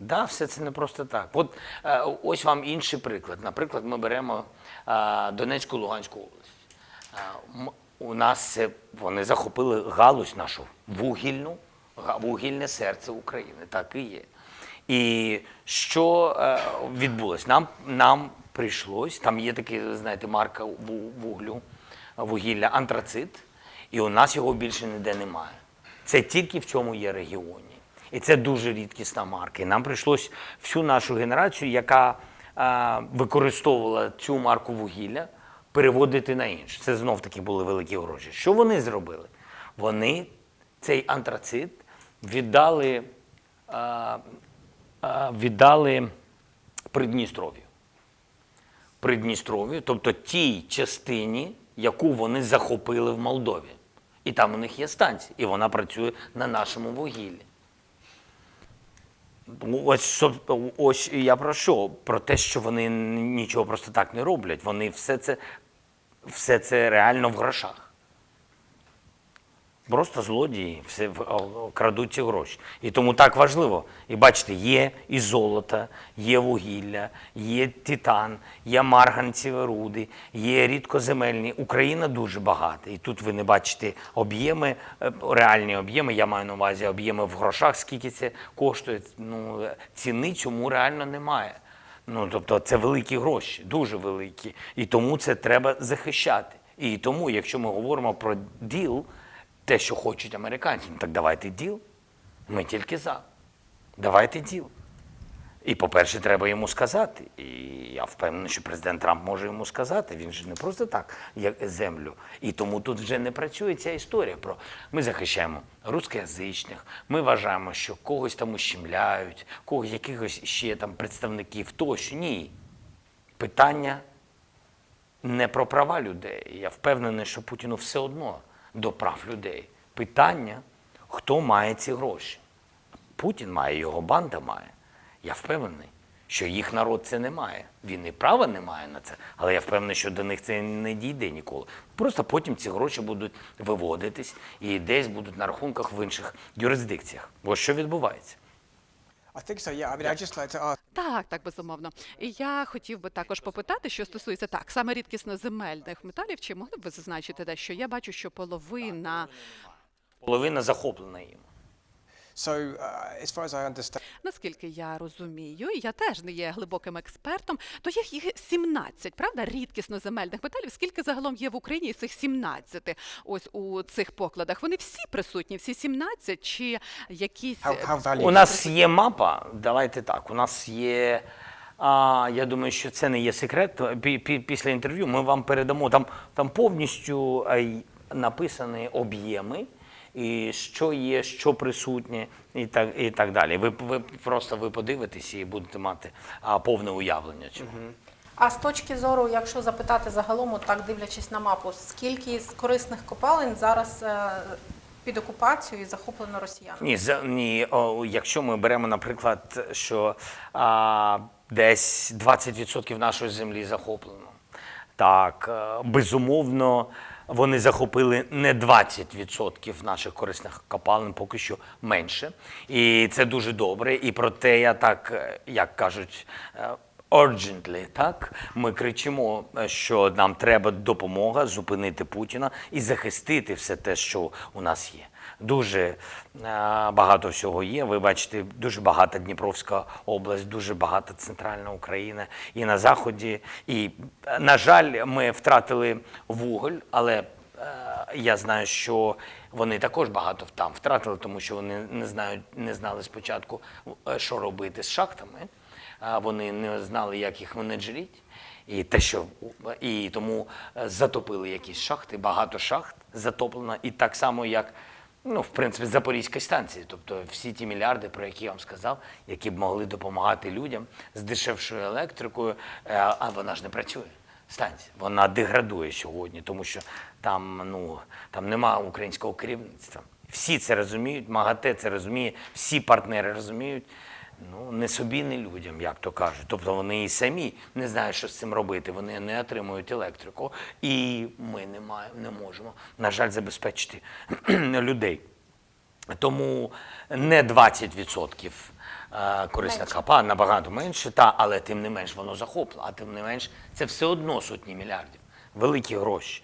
Да, все це не просто так. От е, ось вам інший приклад. Наприклад, ми беремо е, Донецьку Луганську область. Е, у нас це вони захопили галузь нашу вугільну, вугільне серце України. Так і є. І що відбулось? Нам, нам прийшлось, там є такі, знаєте, марка вуглю, вугілля, антрацит, і у нас його більше ніде немає. Це тільки в цьому є регіоні. І це дуже рідкісна марка. І нам прийшлось всю нашу генерацію, яка е, використовувала цю марку вугілля, переводити на іншу. Це знов таки були великі гроші. Що вони зробили? Вони цей антрацит віддали, е, е, віддали Придністров'ю. Придністров'ю, тобто тій частині, яку вони захопили в Молдові. І там у них є станція, і вона працює на нашому вугіллі. Ось, ось я про що? Про те, що вони нічого просто так не роблять. Вони все це, все це реально в грошах. Просто злодії все крадуть ці гроші. І тому так важливо. І бачите, є і золото, є вугілля, є титан, є марганцеві руди, є рідкоземельні. Україна дуже багата. І тут ви не бачите об'єми, е, реальні об'єми. Я маю на увазі об'єми в грошах, скільки це коштує. Ну, ціни цьому реально немає. Ну, тобто це великі гроші, дуже великі. І тому це треба захищати. І тому, якщо ми говоримо про діл, те, що хочуть американці, ну так давайте діл. Ми тільки за. Давайте діл. І, по-перше, треба йому сказати. І я впевнений, що президент Трамп може йому сказати. Він же не просто так, як землю. І тому тут вже не працює ця історія про ми захищаємо рускоязичних, ми вважаємо, що когось там ущемляють, когось якихось ще там представників тощо. Ні. Питання не про права людей. Я впевнений, що Путіну все одно до прав людей. Питання, хто має ці гроші. Путін має, його банда має. Я впевнений, що їх народ це не має. Він і права не має на це, але я впевнений, що до них це не дійде ніколи. Просто потім ці гроші будуть виводитись і десь будуть на рахунках в інших юрисдикціях. Ось що відбувається. I think so, yeah. I mean, I'd just like to ask. Так, так, безумовно. І я хотів би також попитати, що стосується так, саме рідкісно земельних металів, чи могли б ви зазначити те, що я бачу, що половина, Половина захоплена їм. So, uh, as far as I understand, наскільки я розумію, і я теж не є глибоким експертом, то їх їх 17, правда, рідкісно земельних металів. Скільки загалом є в Україні з цих 17 ось у цих покладах? Вони всі присутні, всі 17, чи якісь how, how valuable? У нас є мапа, давайте так. У нас є. А, я думаю, що це не є секрет. Пі- пі- Після інтерв'ю ми вам передамо там, там повністю е, й написані об'єми, і що є, що присутнє, і так, і так далі. Ви, ви просто ви подивитесь і будете мати а, повне уявлення цього. А з точки зору, якщо запитати загалом, так дивлячись на мапу, скільки з корисних копалин зараз е, під окупацією і захоплено росіянами? Ні, за, ні о, якщо ми беремо, наприклад, що а, десь 20% нашої землі захоплено. Так, е, безумовно, вони захопили не 20% наших корисних копалин, поки що менше. І це дуже добре. І проте я так, е, як кажуть, е, urgently, так ми кричимо, е, що нам треба допомога зупинити Путіна і захистити все те, що у нас є. Дуже е, багато всього є. Ви бачите, дуже багата Дніпровська область, дуже багата центральна Україна і на заході. І е, на жаль, ми втратили вуголь, але е, я знаю, що вони також багато там втратили, тому що вони не знають, не знали спочатку, що робити з шахтами. Вони не знали, як їх менеджеріть. І те, що і тому затопили якісь шахти, багато шахт затоплено, і так само, як ну, в принципі, Запорізька станції, Тобто всі ті мільярди, про які я вам сказав, які б могли допомагати людям з дешевшою електрикою, е, а вона ж не працює. Станція вона деградує сьогодні, тому що там ну там немає українського керівництва. Всі це розуміють, МАГАТЕ це розуміє, всі партнери розуміють. Ну, не собі, не людям, як то кажуть. Тобто вони і самі не знають, що з цим робити. Вони не отримують електрику, і ми не маємо, не можемо, на жаль, забезпечити людей. Тому не 20% е, корисних Менше. набагато менше, та, але тим не менш воно захоплено, а тим не менш це все одно сотні мільярдів. Великі гроші.